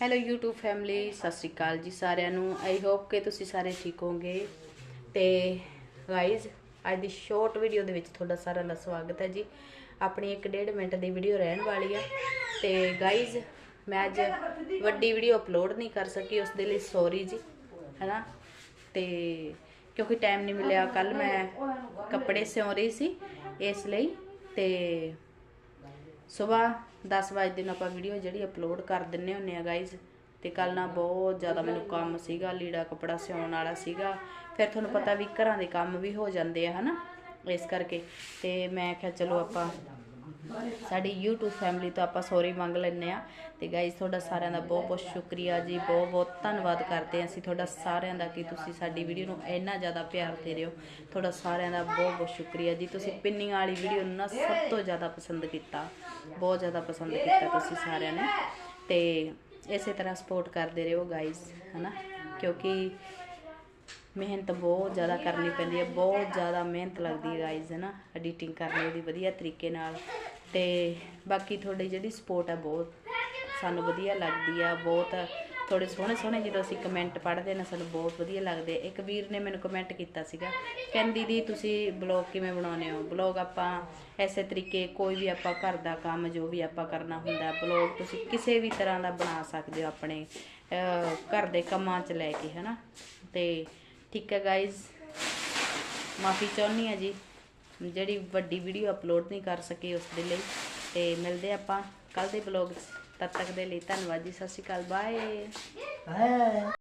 Hello YouTube family ਸਤਿ ਸ਼੍ਰੀ ਅਕਾਲ ਜੀ ਸਾਰਿਆਂ ਨੂੰ। ਆਈ ਹੋਪ ਕਿ ਤੁਸੀਂ ਸਾਰੇ ਠੀਕ ਹੋਗੇ ਤੇ ਗਾਇਜ਼ ਅੱਜ ਦੀ ਸ਼ਾਰਟ ਵੀਡੀਓ ਦੇ ਵਿੱਚ ਤੁਹਾਡਾ ਸਾਰਿਆਂ ਦਾ ਸਵਾਗਤ ਹੈ ਜੀ। ਆਪਣੀ 1.5 ਮਿੰਟ ਦੀ ਵੀਡੀਓ ਰਹਿਣ ਵਾਲੀ ਆ। ਤੇ ਗਾਇਜ਼ ਮੈਂ ਅੱਜ ਵੱਡੀ ਵੀਡੀਓ ਅਪਲੋਡ ਨਹੀਂ ਕਰ ਸਕੀ ਉਸ ਦੇ ਲਈ ਸੌਰੀ ਜੀ, ਹੈਨਾ? ਤੇ ਕਿਉਂਕਿ ਟਾਈਮ ਨਹੀਂ ਮਿਲਿਆ ਕੱਲ ਮੈਂ ਕੱਪੜੇ ਸਿਉਂ ਰਹੀ ਸੀ, ਇਸ ਲਈ। ਤੇ ਸਵੇਰ 10 ਵਜੇ ਦਿਨ ਆਪਾਂ ਵੀਡੀਓ ਜਿਹੜੀ ਅਪਲੋਡ ਕਰ ਦਿੰਨੇ ਹੁੰਨੇ ਆ ਗਾਇਜ਼ ਤੇ ਕੱਲ ਨਾ ਬਹੁਤ ਜ਼ਿਆਦਾ ਮੈਨੂੰ ਕੰਮ ਸੀਗਾ, ਲੀੜਾ ਕਪੜਾ ਸਿਉਣ ਵਾਲਾ ਸੀਗਾ। ਫਿਰ ਤੁਹਾਨੂੰ ਪਤਾ ਵੀ ਘਰਾਂ ਦੇ ਕੰਮ ਵੀ ਹੋ ਜਾਂਦੇ ਆ, ਹਨਾ? ਇਸ ਕਰਕੇ। ਤੇ ਮੈਂ ਕਿਹਾ ਚਲੋ ਆਪਾਂ ਸਾਡੀ YouTube ਫੈਮਿਲੀ ਤੋਂ ਆਪਾਂ ਸੌਰੀ ਮੰਗ ਲੈਂਦੇ ਆ ਤੇ ਗਾਇਜ਼ ਤੁਹਾਡਾ ਸਾਰਿਆਂ ਦਾ ਬਹੁਤ ਬਹੁਤ ਸ਼ੁਕਰੀਆ ਜੀ। ਬਹੁਤ ਬਹੁਤ ਧੰਨਵਾਦ ਕਰਦੇ ਹਾਂ ਅਸੀਂ ਤੁਹਾਡਾ ਸਾਰਿਆਂ ਦਾ ਕਿ ਤੁਸੀਂ ਸਾਡੀ ਵੀਡੀਓ ਨੂੰ ਇੰਨਾ ਜ਼ਿਆਦਾ ਪਿਆਰ ਦੇ ਰਹੇ ਹੋ। ਤੁਹਾਡਾ ਸਾਰਿਆਂ ਦਾ ਬਹੁਤ ਬਹੁਤ ਸ਼ੁਕਰੀਆ ਜੀ। ਤੁਸੀਂ ਪਿੰਨੀਆਂ ਵਾਲੀ ਵੀਡੀਓ ਨੂੰ ਨਾ ਸਭ ਤੋਂ ਜ਼ਿਆਦਾ ਪਸੰਦ ਕੀਤਾ। ਬਹੁਤ ਜ਼ਿਆਦਾ ਪਸੰਦ ਕੀਤਾ ਤੁਸੀਂ ਸਾਰਿਆਂ ਨੇ। ਤੇ ਇਸੇ ਤਰ੍ਹਾਂ ਸਪੋਰਟ ਕਰਦੇ ਰਹੋ ਗਾਇਜ਼ ਹਨਾ? ਕਿਉਂਕਿ ਮਿਹਨਤ ਬਹੁਤ ਜ਼ਿਆਦਾ ਕਰਨੀ ਪੈਂਦੀ ਹੈ, ਬਹੁਤ ਜ਼ਿਆਦਾ ਮਿਹਨਤ ਲੱਗਦੀ ਹੈ ਗਾਇਜ਼ ਹੈ ਨਾ ਐਡੀਟਿੰਗ ਕਰਨੀ ਉਹਦੀ ਵਧੀਆ ਤਰੀਕੇ ਨਾਲ। ਤੇ ਬਾਕੀ ਤੁਹਾਡੀ ਜਿਹੜੀ ਸਪੋਰਟ ਆ ਬਹੁਤ ਸਾਨੂੰ ਵਧੀਆ ਲੱਗਦੀ ਆ ਬਹੁਤ ਥੋੜੇ ਸੋਹਣੇ ਸੋਹਣੇ ਜਦੋਂ ਅਸੀਂ ਕਮੈਂਟ ਪੜ੍ਹਦੇ ਨੇ, ਸਾਨੂੰ ਬਹੁਤ ਵਧੀਆ ਲੱਗਦੇ ਇੱਕ ਵੀਰ ਨੇ ਮੈਨੂੰ ਕਮੈਂਟ ਕੀਤਾ ਸੀਗਾ, ਕਹਿੰਦੀ ਦੀ ਤੁਸੀਂ ਬਲੌਗ ਕਿਵੇਂ ਬਣਾਉਂਦੇ ਹੋ? ਬਲੌਗ ਆਪਾਂ ਐਸੇ ਤਰੀਕੇ ਕੋਈ ਵੀ ਆਪਾਂ ਘਰ ਦਾ ਕੰਮ ਜੋ ਵੀ ਆਪਾਂ ਕਰਨਾ ਹੁੰਦਾ ਬਲੌਗ ਤੁਸੀਂ ਕਿਸੇ ਵੀ ਤਰ੍ਹਾਂ ਦਾ ਬਣਾ ਸਕਦੇ ਹੋ ਆਪਣੇ ਘਰ ਦੇ ਕੰਮਾਂ 'ਚ ਲੈ ਕੇ ਹਨਾ ਤੇ ਠੀਕ ਹੈ ਗਾਇਜ਼ ਮਾਫੀ ਚਾਹੁੰਦੀ ਆ ਜੀ। ਜਿਹੜੀ ਵੱਡੀ ਵੀਡੀਓ ਅਪਲੋਡ ਨਹੀਂ ਕਰ ਸਕੀ ਉਸ ਦੇ ਲਈ। ਤੇ ਮਿਲਦੇ ਆਪਾਂ ਕੱਲ ਦੇ ਬਲੌਗ 'ਚ ਤਦ ਤੱਕ ਦੇ ਲਈ ਧੰਨਵਾਦ ਜੀ। ਸਤਿ ਸ਼੍ਰੀ ਅਕਾਲ। ਬਾਏ ਹੈ